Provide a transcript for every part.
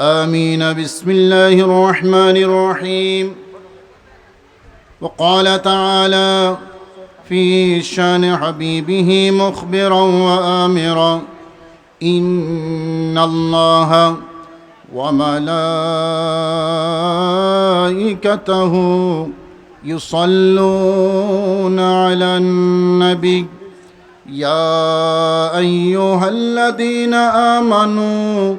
آمين. بسم الله الرحمن الرحيم. وقال تعالى في شان حبيبه مخبرا وآمرا إن الله وملائكته يصلون على النبي. يا أيها الذين آمنوا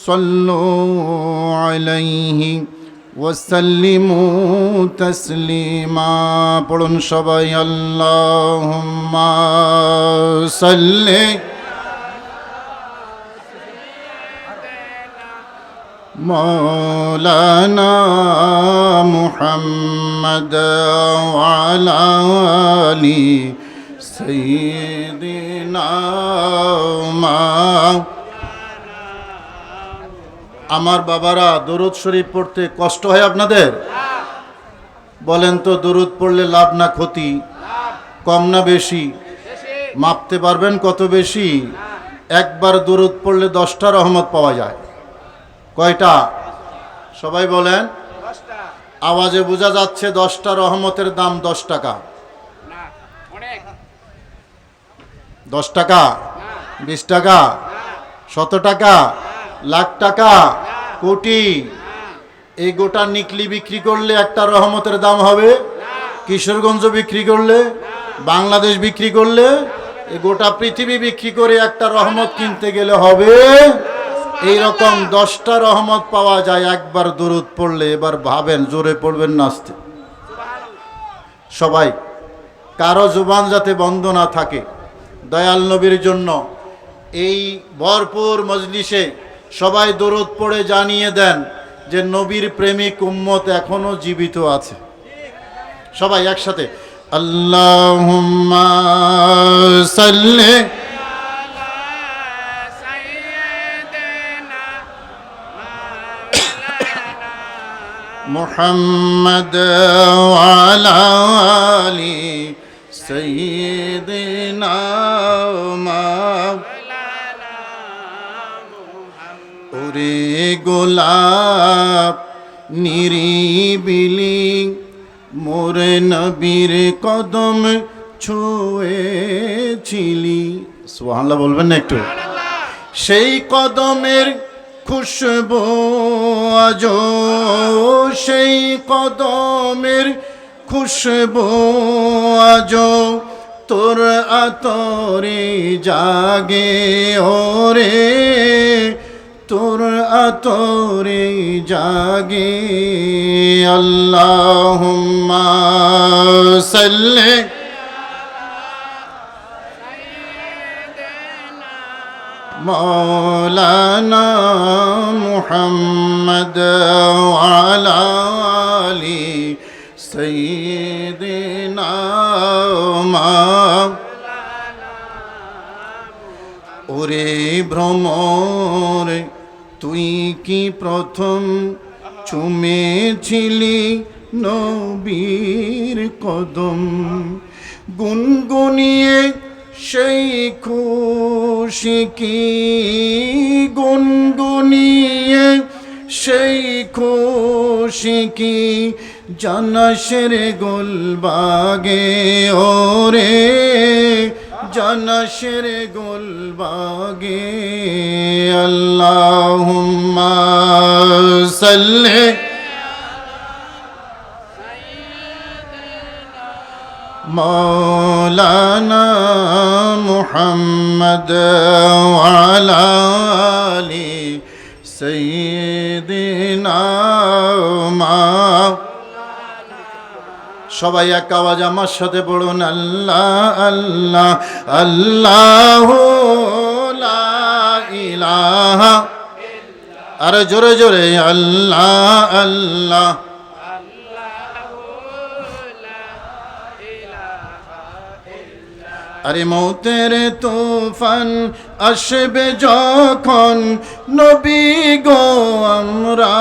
صلوا عليه وسلموا تسليما পড়ুন সবাই اللهم صل مولانا محمد وعلى آل سيدنا ما আমার বাবারা দরুদ শরীফ পড়তে কষ্ট হয় আপনাদের? বলেন তো, দরুদ পড়লে লাভ না ক্ষতি? কম না বেশি? মাপতে পারবেন কত বেশি? একবার দরুদ পড়লে দশটা রহমত পাওয়া যায়। কয়টা? সবাই বলেন। আওয়াজে বোঝা যাচ্ছে দশটা রহমতের দাম দশ টাকা। দশ টাকা? বিশ টাকা? শত টাকা? লাখ টাকা, কোটি। এই গোটা নিকলি বিক্রি করলে একটা রহমতের দাম হবে। কিশোরগঞ্জ বিক্রি করলে, বাংলাদেশ বিক্রি করলে, এই গোটা পৃথিবী বিক্রি করে একটা রহমত কিনতে গেলে হবে। এই রকম দশটা রহমত পাওয়া যায়, একবার দূরত পড়লে, এবার ভাবেন, জোরে পড়বেন নাচতে সবাই, কারও জুবান যাতে বন্ধ না থাকে, দয়াল নবীর জন্য এই ভরপুর মজলিসে সবাই দরদ পড়ে জানিয়ে দেন যে নবীর প্রেমিক উম্মত এখনো জীবিত আছে সবাই একসাথে আল্লাহুম্মা সাল্লি محمد وعلى آل سيدنا ওরে গোলাপ, নিরিবিলি মোরে নবীর কদম ছুঁয়েছিলি। সুবহানাল্লাহ, বলবেন না একটু? সেই কদমের খুশবু আজ সেই কদমের খুশবু আজ তোর আতরে জাগে ওরে। তোর আতরে জাগে আল্লাহুম্মা সাল্লি مولانا محمد وعلى آل سيدنا ওরে ভ্রমর তুই কি প্রথম? চুমেছিলি নবীর কদম। গুনগুনিয়ে সেই খুশি কি? গুনগুনিয়ে সেই খুশি কি? জানাসের গোলবাগে, ওরে। জানাসের الباقي اللهم صل مولانا محمد وعلى آله سيدنا محمد. সবাই এক আওয়াজ আমার সাথে পড়ুন, আল্লাহ আল্লাহ আল্লাহ ইলাহা। আরে জোরে জোরে, আল্লাহ আল্লাহ। আরে মৌতের তুফান আসবে যখন নবী গো আমরা।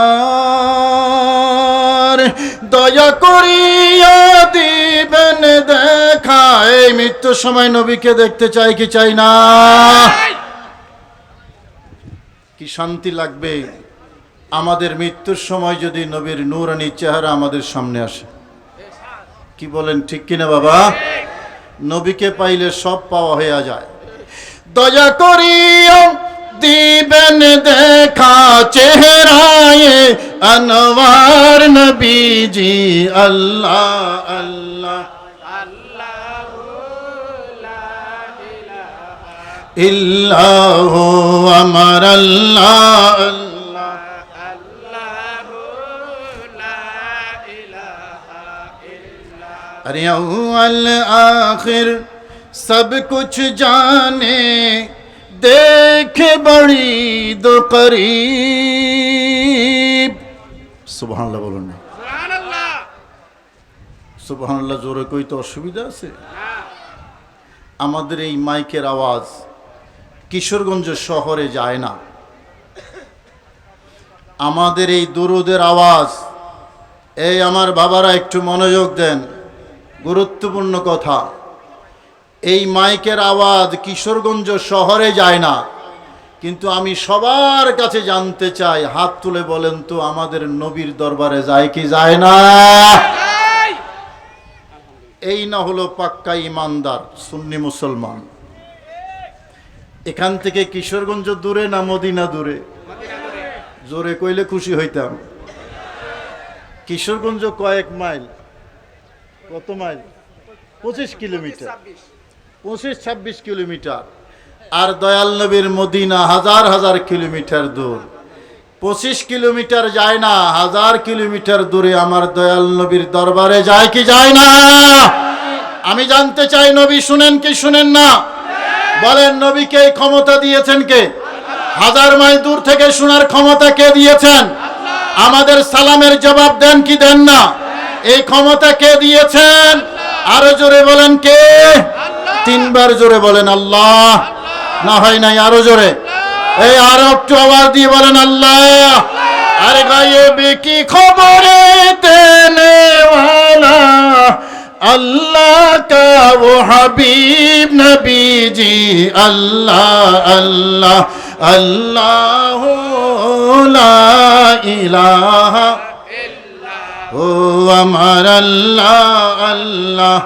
দয়া করিয়া দিবেন দেখা এই মৃত্যুর সময় নবীকে দেখতে চাই কি চাই না? কি শান্তি লাগবে? আমাদের মৃত্যুর সময় যদি নবীর নূরানি চেহারা আমাদের সামনে আসে। কি বলেন, ঠিক কিনা বাবা? নবীকে পাইলে সব পাওয়া হয়ে যায়। দয়া করিও দিবেন দেখা চেহারায় আনোয়ার নবীজি আল্লাহ আল্লাহ ইল্লাহ আমার আল্লাহ আরে আখির সব কুছ জানে দেখে বাড়ি দো করিব সুবহানাল্লাহ বলুন না সুবহানাল্লাহ জোরে কই তো অসুবিধা আছে আমাদের এই মাইকের আওয়াজ কিশোরগঞ্জ শহরে যায় না। আমাদের এই দুরুদের আওয়াজ এই আমার বাবারা একটু মনোযোগ দেন গুরুত্বপূর্ণ কথা। এই মাইকের আওয়াজ কিশোরগঞ্জ শহরে যায় না। কিন্তু আমি সবার কাছে জানতে চাই হাত তুলে বলেন তো আমাদের নবীর দরবারে যায় কি যায় না? এই না হলো পাক্কা ইমানদার সুন্নি মুসলমান। এখান থেকে কিশোরগঞ্জ দূরে না মদিনা দূরে? জোরে কইলে খুশি হইতাম। কিশোরগঞ্জ কয়েক মাইল? কত মাইল? পঁচিশ কিলোমিটার। পঁচিশ, ছাব্বিশ কিলোমিটার। আর দয়াল নবীর মদিনা হাজার হাজার কিলোমিটার দূর। পঁচিশ কিলোমিটার যায় না, হাজার কিলোমিটার দূরে আমার দয়াল নবীর দরবারে যায় কি যায় না? আমি জানতে চাই, নবী শুনেন কি শুনেন না? বলেন নবীকে ক্ষমতা দিয়েছেন কে? হাজার মাইল দূর থেকে শোনার ক্ষমতা কে দিয়েছেন? আমাদের সালামের জবাব দেন কি দেন না? এই ক্ষমতা কে দিয়েছেন? আরও জোরে বলেন কে? তিনবার জোরে বলেন আল্লাহ। না হয় নাই আরও জোরে। এই আরও একটু আওয়াজ দিয়ে বলেন আল্লাহ। আরে গায়ে কি খবর আল্লাহ কাবু হাবিব নবীজি, আল্লাহ আল্লাহ আল্লাহ, লা ইলাহা। ও আমার আল্লাহ আল্লাহ।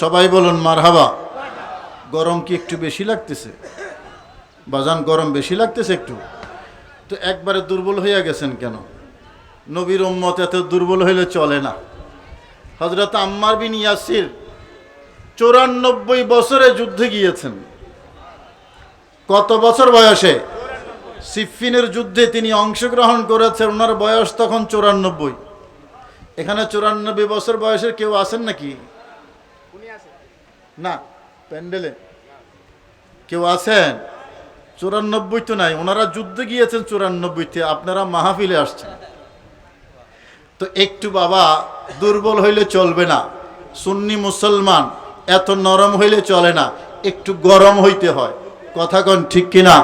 সবাই বলুন মার হাবা গরম কি একটু বেশি লাগতেছে? বাজান, গরম বেশি লাগতেছে একটু। তো একবারে দুর্বল হইয়া গেছেন কেন? নবীর উম্মত এত দুর্বল হইলে চলে না। হজরত আম্মার বিন ইয়াসির চৌরানব্বই বছরে যুদ্ধে গিয়েছেন। কত বছর বয়সে? সিফিনের যুদ্ধে তিনি অংশগ্রহণ করেছেন, ওনার বয়স তখন চৌরানব্বই। এখানে চৌরানব্বই বছর বয়সের কেউ আছেন নাকি? না প্যান্ডেলে। কেউ আছেন? চুরানব্বই তো নাই ওনারা যুদ্ধে গিয়েছেন চুরানব্বইতে আপনারা মাহফিলে আসছেন। তো একটু বাবা দুর্বল হইলে চলবে না সুন্নি মুসলমান এত নরম হইলে চলে না একটু গরম হইতে হয়। কথা কন ঠিক কিনা?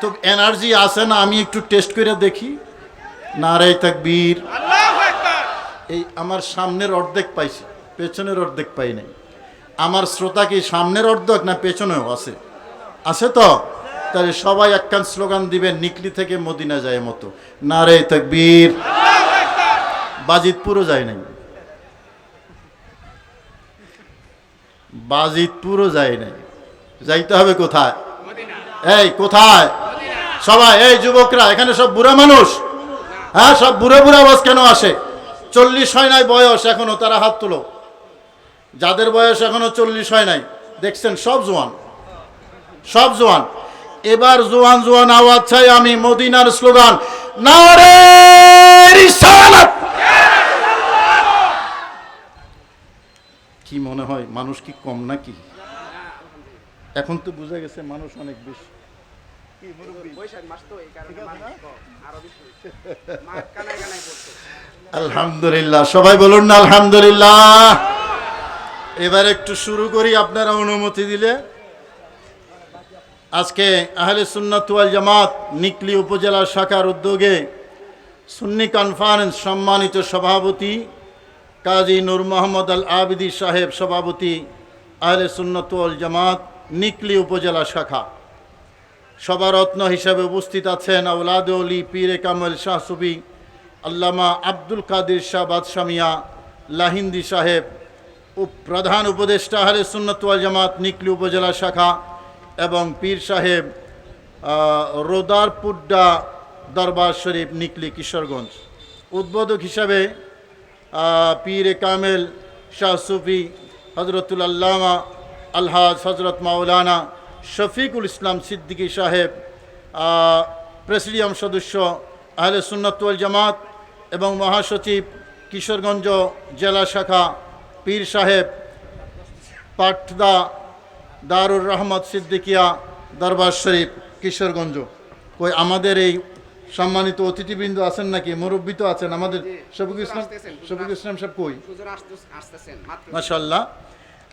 তো এনার্জি আছে না আমি একটু টেস্ট করে দেখি। নারাই তাকবীর। এই আমার সামনের অর্ধেক পাইছি পেছনের অর্ধেক পাই নাই। আমার শ্রোতা কি সামনের অর্ধেক না পেছনেও আছে? আছে তো? তাহলে সবাই একখান স্লোগান দিবেন নিকলি থেকে মদিনা যায় মতো। নারে তাকবীর। বাজিতপুরও যায় নাই। বাজিতপুরও যায় নাই। যাইতে হবে কোথায়? এই, কোথায়? সবাই, এই যুবকরা, এখানে সব বুড়া মানুষ? হ্যাঁ সব বুড়ো বুড়া আওয়াজ কেন আসে? চল্লিশ হয় নাই বয়স, এখনও তারা হাত তুলো। যাদের বয়স এখনও চল্লিশ হয় নাই দেখছেন সব জোয়ান। সব জোয়ান। এবার জোয়ান জোয়ান আওয়াজ চাই আমি মদিনার স্লোগান নারে কি মনে হয় মানুষ কি কম নাকি? এখন তো বোঝা গেছে মানুষ অনেক বেশি। আলহামদুলিল্লাহ সবাই বলুন না আলহামদুলিল্লাহ। এবার একটু শুরু করি, আপনারা অনুমতি দিলে। আজকে আহলে সুন্নাত ওয়াল জামাত নিকলি উপজেলা শাখার উদ্যোগে সুন্নি কনফারেন্স সম্মানিত সভাপতি কাজী নূর মোহাম্মদ আল আবিদি সাহেব, সভাপতি আহলে সুন্নাত ওয়াল জামাত নিকলি উপজেলা শাখা। সভারত্ন হিসাবে উপস্থিত আছেন আউলাদ অলি পীরে কামল শাহ সুবি আল্লামা আব্দুল কাদির শাহ বাদশামিয়া লাহিন্দি সাহেব প্রধান উপদেষ্টা আহলে সুন্নত ওয়াল জামাত নিকলি উপজেলা শাখা এবং পীর সাহেব রোদারপুড্ডা দরবার শরীফ নিকলি কিশোরগঞ্জ। উদ্বোধক হিসাবে পীর পীরে কামেল শাহ সুফি হজরতুল আল্লামা আলহাজ হজরত মাওলানা শফিকুল ইসলাম সিদ্দিকী সাহেব প্রেসিডিয়াম সদস্য আহলে সুন্নতুল জামাত এবং মহাসচিব কিশোরগঞ্জ জেলা শাখা পীর সাহেব পাটদা দারুর রহমত সিদ্দিকিয়া দরবার শরীফ কিশোরগঞ্জ। কই আমাদের এই সম্মানিত অতিথিবৃন্দ আছেন নাকি? মুরব্বী তো আছেন আমাদের। ইসলাম ইসলাম সাহেব কই?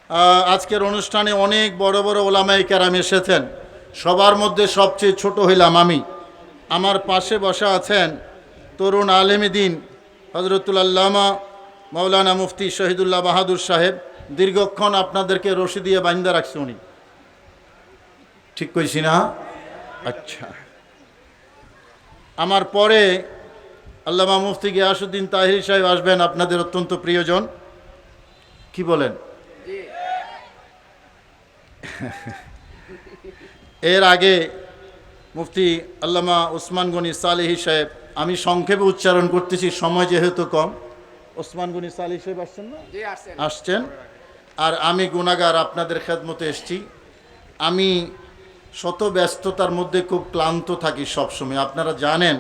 আহ, আজকের অনুষ্ঠানে অনেক বড় বড় ওলামাই কেরাম এসেছেন। সবার মধ্যে সবচেয়ে ছোট হইলাম আমি। আমার পাশে বসা আছেন তরুণ আলেমিদিন হজরতুল আল্লামা মৌলানা মুফতি শহীদুল্লাহ বাহাদুর সাহেব দীর্ঘক্ষণ আপনাদেরকে রশি দিয়ে বান্দা রাখছে উনি। ঠিক কইছি না? আচ্ছা। আমার পরে আল্লামা মুফতি গিয়াসুদ্দিন তাহির সাহেব আসবেন আপনাদের অত্যন্ত প্রিয়জন। কি বলেন? এর আগে মুফতি আল্লামা ওসমান গনি সালেহি সাহেব আমি সংক্ষেপে উচ্চারণ করতেছি সময় যেহেতু কম। ওসমান গনি সালেহি সাহেব আসছেন না? আসছেন। আসছেন। আর আমি গুণাগার আপনাদের খেদমতে এসছি। আমি শত ব্যস্ততার মধ্যে খুব ক্লান্ত থাকি সবসময়। আপনারা জানেন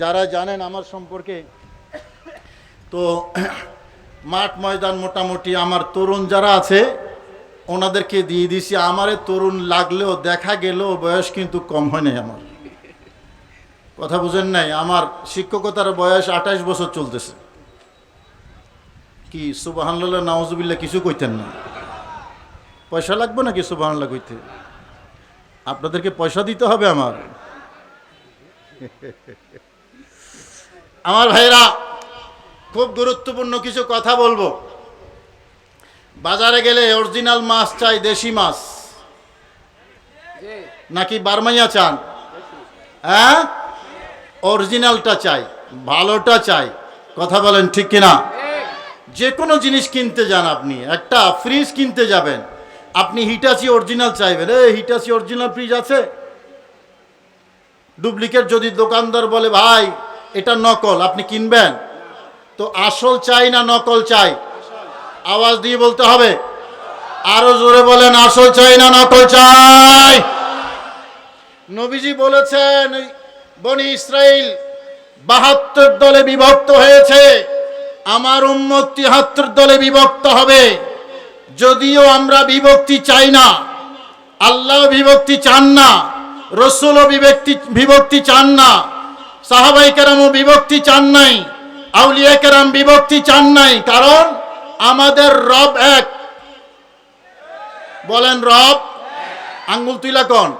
যারা জানেন আমার সম্পর্কে তো মাঠ ময়দান মোটামুটি আমার তরুণ যারা আছে ওনাদেরকে দিয়ে দিছি। আমারে তরুণ লাগলেও দেখা গেলেও বয়স কিন্তু কম হয় নাই আমার। কথা বুঝেন নাই? আমার শিক্ষকতার বয়স আঠাশ বছর চলতেছে। কি সুবাহান্লাহ নওয়াজুবিল্লাহ কিছু কইতেন না। পয়সা লাগবে নাকি সুবাহান্লাহ কইতে? আপনাদেরকে পয়সা দিতে হবে আমার। আমার ভাইরা, খুব গুরুত্বপূর্ণ কিছু কথা বলব। বাজারে গেলে অরিজিনাল মাছ চাই, দেশি মাছ। নাকি বারমাইয়া চান? হ্যাঁ? অরিজিনালটা চাই, ভালোটা চাই। কথা বলেন ঠিক কিনা? যে কোনো জিনিস কিনতে যান আপনি, একটা ফ্রিজ কিনতে যাবেন। আপনি হিটাচি অরিজিনাল চাইবেন। এ হিটাচি অরিজিনাল ফ্রিজ আছে? ডুপ্লিকেট যদি দোকানদার বলে, ভাই, এটা নকল, আপনি কিনবেন? তো আসল চাই না নকল চাই? আওয়াজ দিয়ে বলতে হবে। আরও জোরে বলেন, আসল চাই না নকল চাই? নবীজি বলেছেন, বনি ইসরাইল বাহাত্তর দলে বিভক্ত হয়েছে। আমার উম্মত তিহাত্তর দলে বিভক্ত হবে। যদিও আমরা বিভক্তি চাই না আল্লাহ বিভক্তি চান না, রসুলও বিভক্তি বিভক্তি চান না, সাহাবাই কেরামও বিভক্তি চান নাই, আউলিয়া কেরাম বিভক্তি চান নাই, কারণ আমাদের রব এক। বলেন রব, আঙ্গুল তুইলা কোন?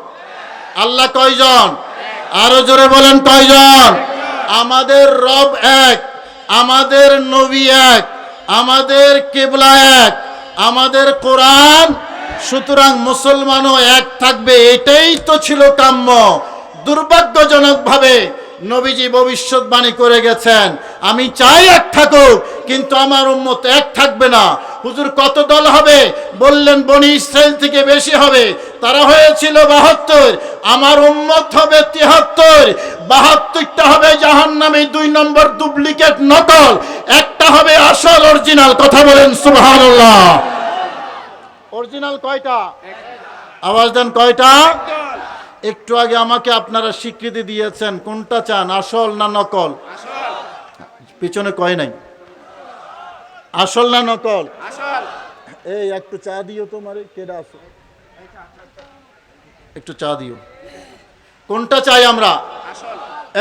আল্লাহ কয়জন? আরও জোরে বলেন কয়জন? আমাদের রব এক। আমাদের নবী এক, আমাদের কেবলা এক, আমাদের কোরআন, সুতরাং মুসলমানও এক থাকবে, এটাই তো ছিল কাম্য। দুর্ভাগ্যজনকভাবে নবীজি ভবিষ্যৎবাণী করে গেছেন। আমি চাই এক থাকুক, কিন্তু আমার উম্মত এক থাকবে না। হুজুর, কত দল হবে? বললেন, বনি ইসরায়েল থেকে বেশি হবে। তারা হয়েছিল বাহাত্তর, আমার উম্মত হবে তিহাত্তর বাহাত্তরটা হবে জাহান নামে দুই নম্বর ডুপ্লিকেট নকল। একটা হবে আসল, অরিজিনাল। কথা বলেন, সুবহানাল্লাহ। অরিজিনাল কয়টা? আওয়াজ দেন, কয়টা? একটু আগে আমাকে আপনারা স্বীকৃতি দিয়েছেন, কোনটা চান, আসল না নকল? পিছনে কয় নাই? আসল না নকল? এই, একটু চা দিও তোমার, কেডা আছে? একটু চা দিও। কোনটা চাই আমরা?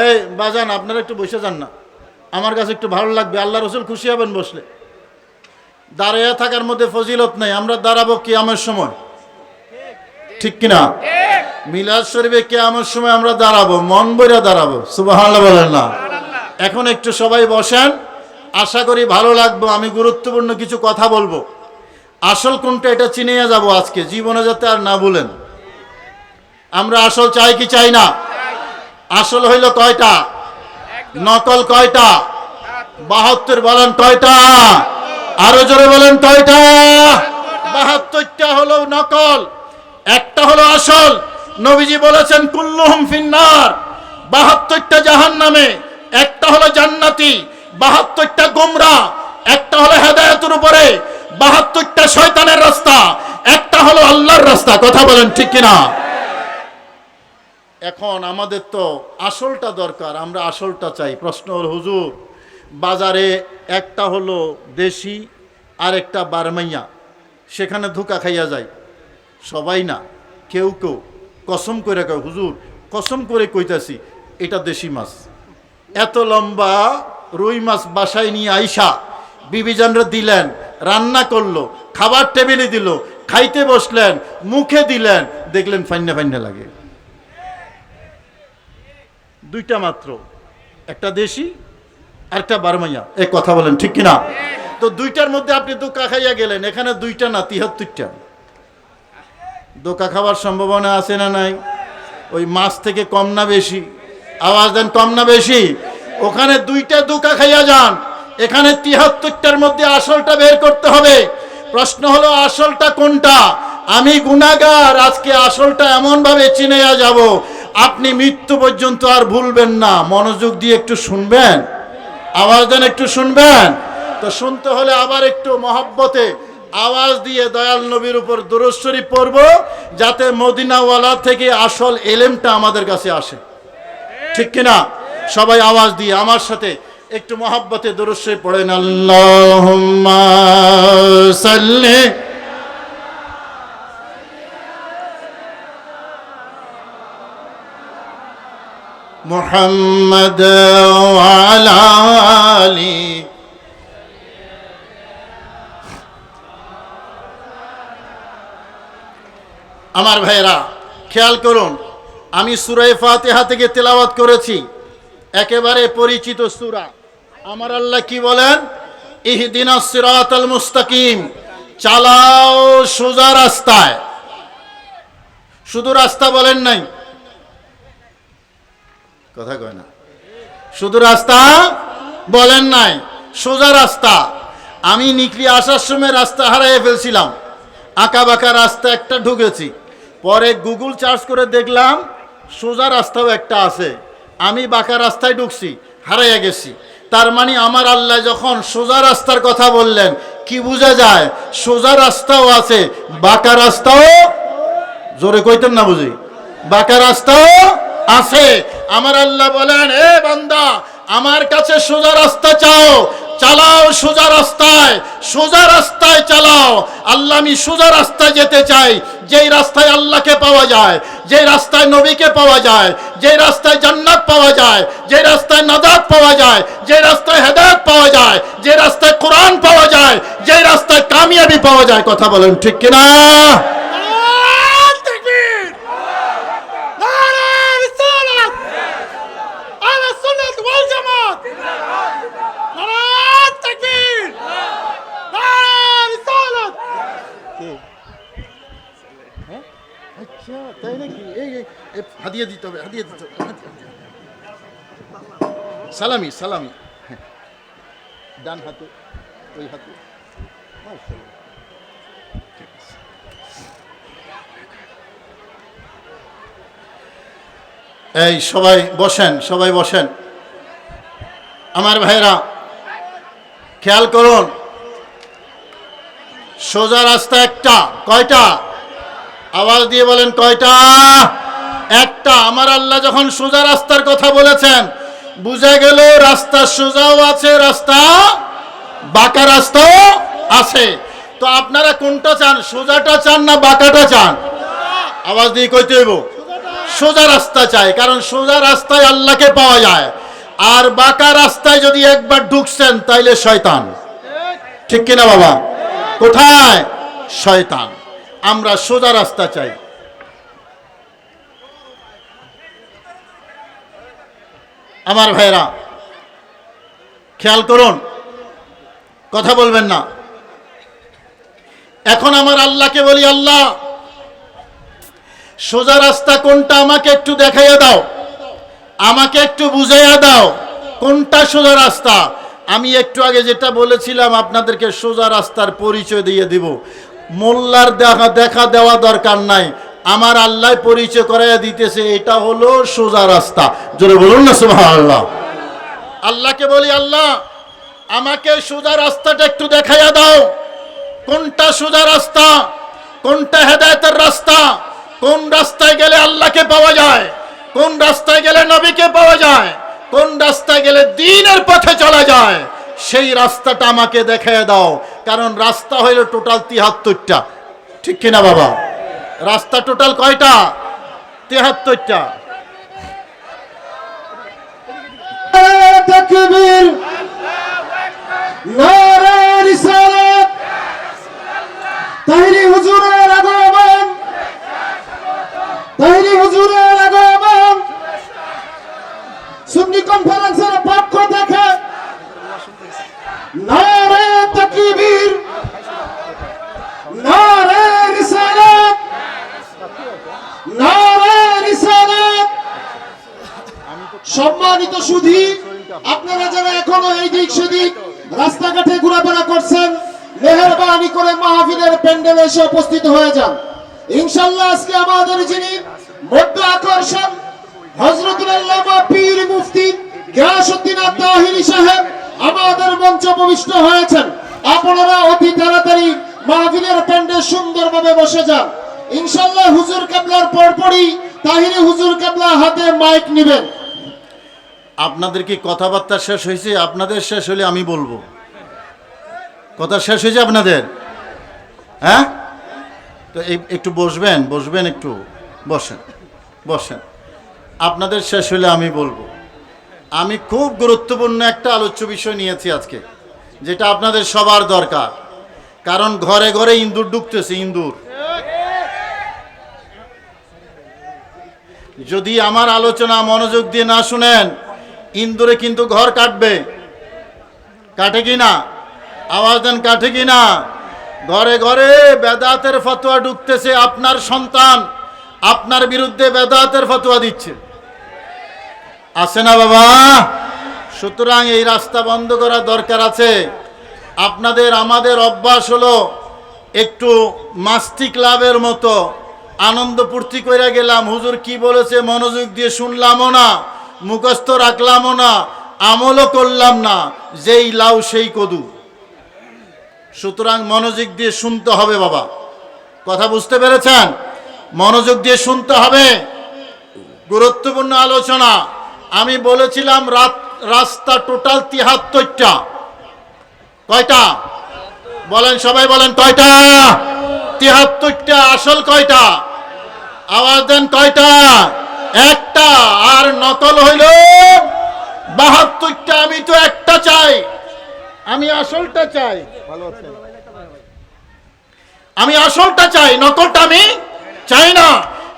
এই, বাজান, আপনারা একটু বসে যান না। আমার কাছে একটু ভালো লাগবে, আল্লাহ রসুল খুশি হবেন বসলে। দাঁড়িয়ে থাকার মধ্যে ফজিলত নেই, আমরা দাঁড়াবো কি আমার সময়। ঠিক কিনা? মিলাদ শরীফে কে আমার সময় আমরা দাঁড়াবো মন বইরা দাঁড়াবো। সুবহানাল্লাহ বলেন না। এখন একটু সবাই বসেন। আশা করি ভালো লাগবো আমি গুরুত্বপূর্ণ কিছু কথা বলব। আসল কোনটা এটা চিনে যাব আজকে জীবনে যাতে আর না বলেন আমরা আসল চাই কি চাই না? আসল হইল কয়টা? নকল কয়টা? বাহাত্তর। বলেন কয়টা? আরও জোরে বলেন কয়টা? বাহাত্তরটা হলো নকল একটা হলো আসল। নবীজি বলেছেন, কুল্লুহুম ফিন্নার। বাহাত্তরটা জাহান নামে একটা হলো জান্নাতি, বাহাত্তরটা গোমরা, একটা হলো হেদায়তের উপরে, বাহাত্তরটা শয়তানের রাস্তা, একটা হলো আল্লাহর রাস্তা। কথা বলেন ঠিক কিনা? এখন আমাদের তো আসলটা দরকার, আমরা আসলটা চাই। প্রশ্ন হল, হুজুর, বাজারে একটা হলো দেশি আর একটা বারমাইয়া, সেখানে ধোকা খাইয়া যায়। সবাই না, কেউ কেউ। কসম করে কয়, হুজুর, কসম করে কইতাছি, এটা দেশি মাছ। এত লম্বা রুই মাছ বাসায় নিয়ে আইসা, বিবিজানরা দিলেন, রান্না করল, খাবার টেবিলে দিল, খাইতে বসলেন, মুখে দিলেন, দেখলেন ফাইন্না ফাইন্না লাগে। দুইটা মাত্র, একটা দেশি আর একটা বারমাইয়া। এ কথা বলেন ঠিক কিনা? তো দুইটার মধ্যে আপনি দোকা খাইয়া গেলেন, এখানে দুইটা না, তিহাত্তরটা। দোকা খাবার সম্ভাবনা আছে না নাই? ওই মাছ থেকে কম না বেশি? আওয়াজ দেন, কম না বেশি? ওখানে দুইটা দোকা খাইয়া যান। এখানে তিহাত্তরটার মধ্যে আসলটা বের করতে হবে। প্রশ্ন হলো, আসলটা কোনটা? আমি গুনাগার আজকে আসলটা এমন ভাবে চিনেয়া যাব। আপনি মৃত্যু পর্যন্ত আর ভুলবেন না। মনোযোগ দিয়ে একটু শুনবেন? আওয়াজ দেন, একটু শুনবেন? তো শুনতে হলে আবার একটু মহাব্বতে আওয়াজ দিয়ে দয়াল নবীর উপর দুরস্বরী পড়ব যাতে মদিনাওয়ালা থেকে আসল এলেমটা আমাদের কাছে আসে ঠিক কিনা সবাই আওয়াজ দিয়ে আমার সাথে একটু মহাব্বতে দুরস্বরী পড়েন আল্লাহ সাল্লি محمد وعلى آله আমার ভাইরা খেয়াল করুন, আমি সুরাই ফাতেহা থেকে তেলাওয়াত করেছি, একেবারে পরিচিত সুরা। আমার আল্লাহ কি বলেন? ইহদিনা সিরাতাল মুস্তাকিম, চালাও সোজা রাস্তায়। শুধু রাস্তা বলেন নাই। কথা কয় না। শুধু রাস্তা বলেন নাই, সোজা রাস্তা। আমি নিকলি আসার সময় রাস্তা হারাইয়ে ফেলছিলাম। আঁকা বাঁকা রাস্তা একটা ঢুকেছি। পরে গুগল চার্জ করে দেখলাম, সোজা রাস্তাও একটা আছে। আমি বাঁকা রাস্তায় ঢুকছি, হারাইয়া গেছি। তার মানে আমার আল্লাহ যখন সোজা রাস্তার কথা বললেন, কি বোঝা যায়? সোজা রাস্তাও আছে, বাঁকা রাস্তাও, জোরে কইতেন না বুঝি? বাঁকা রাস্তাও আছে। আমার আল্লাহ বলেন, এ বান্দা, আমার কাছে সোজা রাস্তা চাও চালাও সোজা রাস্তায় সোজা রাস্তায় চালাও। আল্লাহ, আমি সোজা রাস্তায় যেতে চাই। যেই রাস্তায় আল্লাহকে পাওয়া যায়, যেই রাস্তায় নবীকে পাওয়া যায়, যেই রাস্তায় জান্নাত পাওয়া যায় যে রাস্তায় নাজাত পাওয়া যায় যে রাস্তায় হেদায়ত পাওয়া যায় যে রাস্তায় কোরআন পাওয়া যায় যে রাস্তায় কামিয়াবি পাওয়া যায়, কথা বলেন ঠিক কিনা? আচ্ছা তাই নাকি এই দিতে হবে দিতে হবে। সালামি সালামি। ডান হাতে, ওই হাতে। এই, সবাই বসেন সবাই বসেন আমার ভাইরা খেয়াল করুন সোজা রাস্তা একটা, কয়টা আওয়াজ দিয়ে বলেন, কয়টা? একটা, আমার আল্লাহ যখন সোজা রাস্তার কথা বলেছেন, বুঝা গেল রাস্তা সোজাও আছে, রাস্তা বাঁকা রাস্তাও আছে। তো আপনারা কোনটা চান, সোজাটা চান না বাঁকাটা চান? আওয়াজ দিয়ে কইতে হইব, সোজা রাস্তা চাই, কারণ সোজা রাস্তায় আল্লাহকে পাওয়া যায়। আর বাঁকা রাস্তায় যদি একবার ঢুকছেন, তাইলে শয়তান। ঠিক কিনা বাবা? কোথায়? শয়তান। আমরা সোজা রাস্তা চাই। আমার ভাইরা খেয়াল করুন, কথা বলবেন না। এখন আমার আল্লাহকে বলি, আল্লাহ, সোজা রাস্তা কোনটা আমাকে একটু দেখাইয়া দাও। আমাকে একটু বুঝাইয়া দাও, কোনটা সোজা রাস্তা। আমি একটু আগে যেটা বলেছিলাম, আপনাদেরকে সোজা রাস্তার পরিচয় দিয়ে দিব। মোল্লার দেখা দেখা দেওয়া দরকার নাই। আমার আল্লাহ পরিচয় করাইয়া দিতেছে, এটা হলো সোজা রাস্তা। জোরে বলুন না, সুবহানাল্লাহ। আল্লাহকে বলি, আল্লাহ, আমাকে সোজা রাস্তাটা একটু দেখাইয়া দাও। কোনটা সোজা রাস্তা? কোনটা হেদায়তের রাস্তা? কোন রাস্তায় গেলে আল্লাহকে পাওয়া যায়? কোন রাস্তায় গেলে নবীকে পাওয়া যায়? কোন রাস্তায় গেলে দিনের পথে চলা যায়? সেই রাস্তাটা আমাকে দেখায় দাও। কারণ রাস্তা হইল টোটাল তিহাত্তরটা। ঠিক কিনা বাবা? রাস্তা টোটাল কয়টা? তিহাত্তরটা। তাকবীর। সুন্নি কনফারেন্সের পাঠ সম্মানিত সুধী আপনারা যারা এখনও এই দিক সেদিক রাস্তাঘাটে ঘোরাফেরা করছেন, মেহরবানি করে মাহফিলের প্যান্ডেলে এসে উপস্থিত হয়ে যান। ইনশাল্লাহ আজকে আমাদের যিনি মধ্য আকর্ষণ পীর সাহেব আমাদের হয়েছেন। আপনারা তাড়াতাড়ি সুন্দরভাবে বসে যান। ইনশাল্লাহ হুজুর কেবলার পরপরই তাহিরি হুজুর কেবলা হাতে মাইক নেবেন। আপনাদের কি কথাবার্তা শেষ হয়েছে? আপনাদের শেষ হলে আমি বলব। কথা শেষ হয়েছে আপনাদের? হ্যাঁ? তো একটু বসবেন বসবেন একটু। বসেন বসেন। আপনাদের শেষ হলে আমি বলব। আমি খুব গুরুত্বপূর্ণ একটা আলোচ্য বিষয় নিয়েছি আজকে, যেটা আপনাদের সবার দরকার। কারণ ঘরে ঘরে ইন্দুর ঢুকতেছে ইন্দুর যদি আমার আলোচনা মনোযোগ দিয়ে না শুনেন ইন্দুরে কিন্তু ঘর কাটবে। কাটে কি না আওয়াজ দেন, কাটে কি না ঘরে ঘরে বেদাতের ফতোয়া ঢুকতেছে আপনার সন্তান। আপনার বিরুদ্ধে বেদাতের ফতোয়া দিচ্ছে। আছে না বাবা? সুতরাং এই রাস্তা বন্ধ করা দরকার আছে। আপনাদের, আমাদের অভ্যাস হলো একটু মাস্তি ক্লাবের মতো। আনন্দ পূর্তি করে গেলাম। হুজুর কি বলেছে? মনোযোগ দিয়ে শুনলামও না। মুখস্থ রাখলামও না, আমলও করলাম না, যেই লাউ সেই কদু। সুতরাং মনোযোগ দিয়ে শুনতে হবে বাবা। কথা বুঝতে পেরেছেন? মনোযোগ দিয়ে শুনতে হবে। গুরুত্বপূর্ণ আলোচনা। আমি বলেছিলাম রাত, রাস্তা টোটাল তিহাত্তরটা। কয়টা? বলেন, সবাই বলেন, কয়টা? তিহাত্তরটা, আসল কয়টা? আওয়াজ দেন, কয়টা? একটা আর নকল হইল বাহাত্তরটা আমি তো একটা চাই। আমি আসলটা চাই। আমি আসলটা চাই নকলটা আমি চাই না।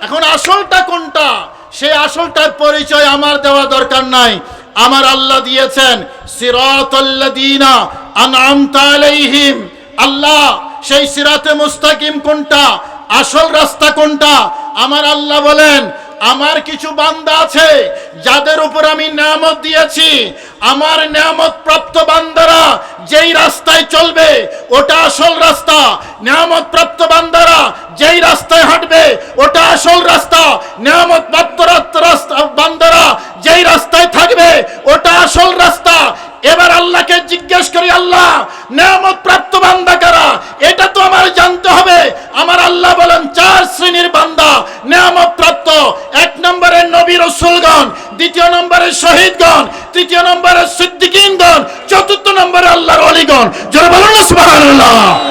এখন আসলটা কোনটা? সেই আসলটার পরিচয় আমার দেওয়া দরকার নাই। আমার আল্লাহ দিয়েছেন সিরাতাল্লাযীনা আনআমতা আলাইহিম। আল্লাহ সেই সিরাতে মুস্তাকিম কোনটা? আসল রাস্তা কোনটা? আমার আল্লাহ বলেন আমার কিছু বান্দা আছে, যাদের উপর আমি নিয়ামত দিয়েছি। আমার নিয়ামত প্রাপ্ত বান্দারা যেই রাস্তায় চলবে, ওটা আসল রাস্তা। নিয়ামত প্রাপ্ত বান্দারা যেই রাস্তায় হাঁটবে, ওটা আসল রাস্তা। নিয়ামত প্রাপ্ত রাস্তা বান্দারা যেই রাস্তায় থাকবে, ওটা আসল রাস্তা। এবার আল্লাহকে জিজ্ঞেস করি, আল্লাহ, নিয়ামত প্রাপ্ত বান্দা কারা? এটা তো আমার জানতে হবে। আমার আল্লাহ বলেন, চার শ্রেণির বান্দা, নিয়ামত প্রাপ্ত। এক নম্বরে নবী রসুলগণ, দ্বিতীয় নম্বরে শহীদগণ, তৃতীয় নম্বরে সিদ্দিকিনগণ, চতুর্থ নম্বরে আল্লাহর অলিগণ। যারা বলেন সুবহানাল্লাহ।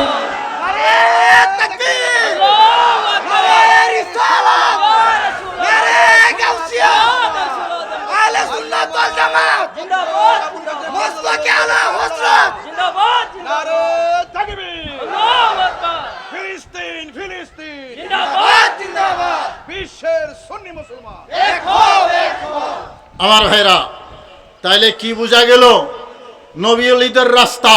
বিশ্বের সুন্নি মুসলমান। আমার ভাইরা, তাইলে কি বোঝা গেল? নবী অলিদের রাস্তা,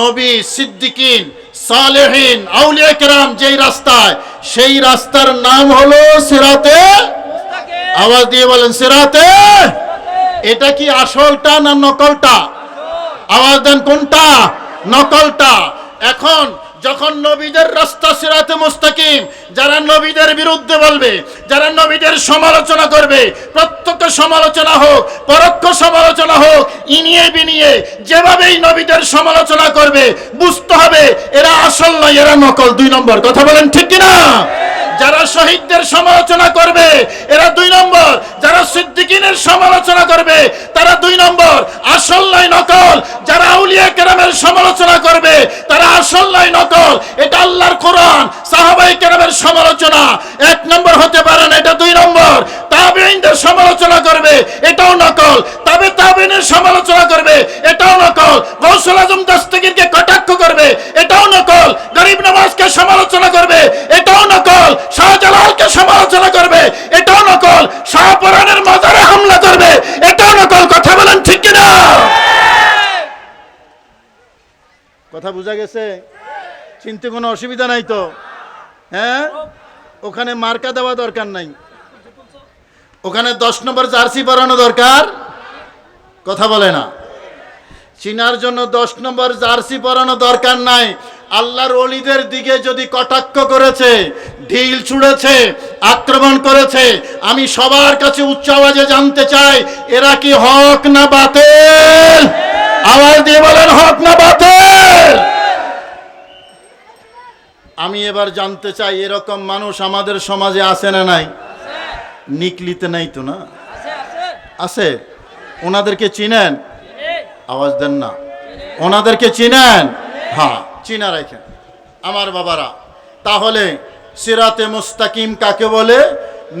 নবী সিদ্দিকিন, সালেহীন, আউলিয়া কেরাম যেই রাস্তায়, সেই রাস্তার নাম হলো সিরাতে। আওয়াজ দিয়ে বলেন, সিরাতে। এটা কি আসলটা না নকলটা? আওয়াজ দেন, কোনটা? নকলটা। এখন যখন নবীদের রাস্তা সিরাতে মুস্তাকিম, যারা নবীদের বিরুদ্ধে বলবে, যারা নবীদের সমালোচনা করবে, প্রত্যক্ষ সমালোচনা হোক, পরোক্ষ সমালোচনা হোক, ইনিয়ে বিনিয়ে যেভাবেই নবীদের সমালোচনা করবে, বুঝতে হবে এরা আসল নয়, এরা নকল। দুই নম্বর, কথা বলেন ঠিক কিনা? যারা শহীদদের সমালোচনা করবে, এরা দুই নম্বর। যারা সিদ্দিকিনের সমালোচনা করবে, তারা দুই নম্বর। আসল নয় নকল। যারা আউলিয়া কেরামের সমালোচনা করবে, তারা আসল নয় নকল। এটা আল্লাহর কোরআন সাহাবাই কেরামের সমালোচনা। এক নম্বর হতে পারে না, এটা দুই নম্বর। তাবেইনদের সমালোচনা করবে, এটাও নকল। তবে তাবেইনের সমালোচনা করবে, এটাও নকল। গৌসুল আজম দস্তগীরকে কটাক্ষ করবে, এটাও নকল। গরিব নওয়াজকে সমালোচনা করবে, এটাও নকল। শাহজালালকে সমালোচনা করবে, এটাও নকল। শাহপরানের মাজারে হামলা করবে, এটাও নকল। কথা বলেন ঠিক কিনা? কথা বোঝা গেছে? চিনতে কোনো অসুবিধা নাই তো? হ্যাঁ? ওখানে মার্কা দেওয়া দরকার নাই। ওখানে দশ নম্বর জার্সি পরানো দরকার। কথা বলে না। চিনার জন্য দশ নম্বর জার্সি পরানো দরকার নাই। আল্লাহর অলিদের দিকে যদি কটাক্ষ করেছে, ঢিল ছুঁড়েছে, আক্রমণ করেছে, আমি সবার কাছে উচ্চ আওয়াজে জানতে চাই, এরা কি হক না বাতিল? আওয়াজ দিয়ে বলেন, হক না বাতিল? আমি এবার জানতে চাই, এরকম মানুষ আমাদের সমাজে আছে না নাই? নিকলিতে নাই তো না? আছে। ওনাদেরকে চিনেন? আওয়াজ দেন না। ওনাদেরকে চিনেন? হ্যাঁ। চিনা রাখেন আমার বাবারা, তাহলে সিরাতে মুস্তাকিম কাকে বলে?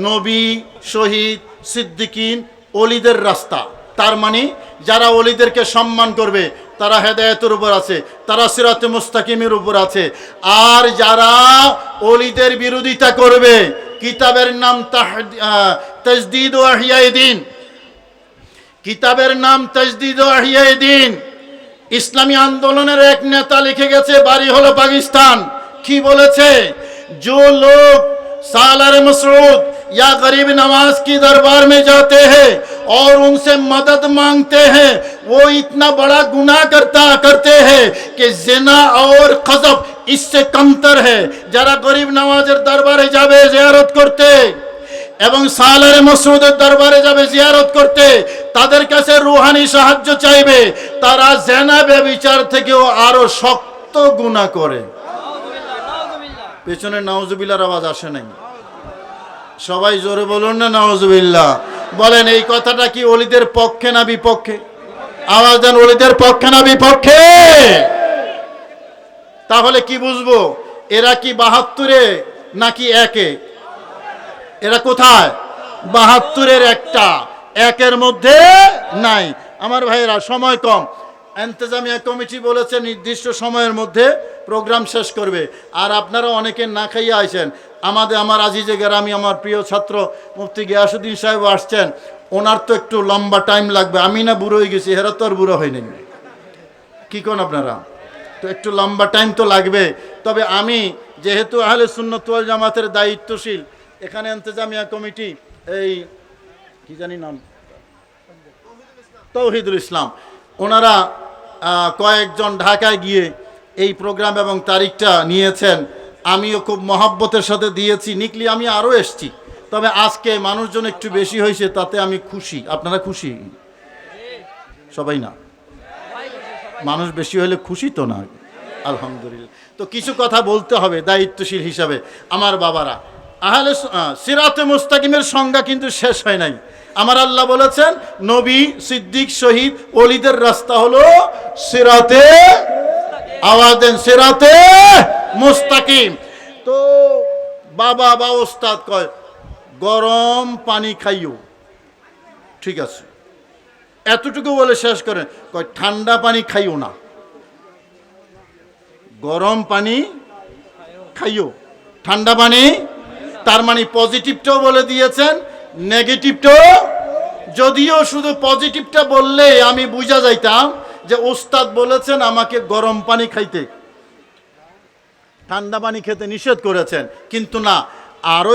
নবী, শহীদ, সিদ্দিকিন, অলিদের রাস্তা। তার মানে যারা অলিদেরকে সম্মান করবে, তারা হেদায়তের উপর আছে, তারা সিরাতে মুস্তাকিমের উপর আছে। আর যারা অলিদের বিরোধিতা করবে, কিতাবের নাম তাজদিদ ও আহিয়াই দিন। কিতাবের নাম তজদিদ ও আহিয়াই দিন। ইসলামী আন্দোলনের এক নেতা লিখে গেছে বাড়ি হলো পাকিস্তান কি বলেছে जो लोग सालार मसरूद या गरीब नवाज की दरबार में जाते हैं और उनसे मदद मांगते हैं वो इतना बड़ा गुनाह करता करते हैं कि जिना और खजब इससे कमतर है जरा गरीब नवाजेर दरबारे जावे जियारत करते এবং সালারে মসরুদের দরবারে যাবে জিয়ারত করতে, তাদের কাছে রুহানি সাহায্য চাইবে। তারা জেনা ব্যবিচার থেকেও আরও শক্ত গুণা করে। পেছনে নাউজুবিল্লার আওয়াজ আসে নাই। সবাই জোরে বলুন না নাউজুবিল্লাহ। বলেন, এই কথাটা কি অলিদের পক্ষে না বিপক্ষে? আওয়াজ দেন, অলিদের পক্ষে না বিপক্ষে? তাহলে কি বুঝব? এরা কি বাহাত্তরে নাকি একে? এরা কোথায়? বাহাত্তরের একটা। একের মধ্যে নাই। আমার ভাইয়েরা, সময় কম। এন্তেজামিয়া কমিটি বলেছে নির্দিষ্ট সময়ের মধ্যে প্রোগ্রাম শেষ করবে। আর আপনারা অনেকে না খাইয়ে আইছেন। আমাদের, আমার আজিজে গ্রামী, আমার প্রিয় ছাত্র মুফতি গিয়াসুদ্দিন সাহেব আসছেন। ওনার তো একটু লম্বা টাইম লাগবে। আমি না বুড়ো হয়ে গেছি হেরা তো আর বুড়ো হয়নি কি কোন আপনারা? তো একটু লম্বা টাইম তো লাগবে। তবে আমি, যেহেতু আহলে সুন্নত ওয়াল জামাতের দায়িত্বশীল এখানে ইন্তজামিয়া কমিটি, এই, কি জানি নাম? তৌহিদুল ইসলাম। ওনারা কয়েকজন ঢাকায় গিয়ে এই প্রোগ্রাম এবং তারিখটা নিয়েছেন। আমিও খুব মহাব্বতের সাথে দিয়েছি। নিকলি, আমি আরও এসছি। তবে আজকে মানুষজন একটু বেশি হয়েছে, তাতে আমি খুশি। আপনারা খুশি? সবাই না? মানুষ বেশি হলে খুশি তো না? আলহামদুলিল্লাহ। তো কিছু কথা বলতে হবে দায়িত্বশীল হিসাবে আমার বাবারা। আহলে সিরাতে মুস্তাকিমের সংজ্ঞা কিন্তু শেষ হয় নাই। আমার আল্লাহ বলেছেন, নবী, সিদ্দিক, শহীদ অলিদের রাস্তা হলো সিরাতে আওয়াজ দেন, সিরাতে মুস্তাকিম। তো বাবা বা ওস্তাদ কয়, গরম পানি খাইও। ঠিক আছে। এতটুকু বলে শেষ করেন, কয়, ঠান্ডা পানি খাইও না। গরম পানি খাইও। ঠান্ডা পানি তার মানে পজিটিভটাও বলে দিয়েছেন নেগেটিভটাও যদিও শুধু পজিটিভটা বললে আমি বুঝা যাইতাম যে ওস্তাদ বলেছেন আমাকে গরম পানি খাইতে। ঠান্ডা পানি খেতে নিষেধ করেছেন, কিন্তু না, আরও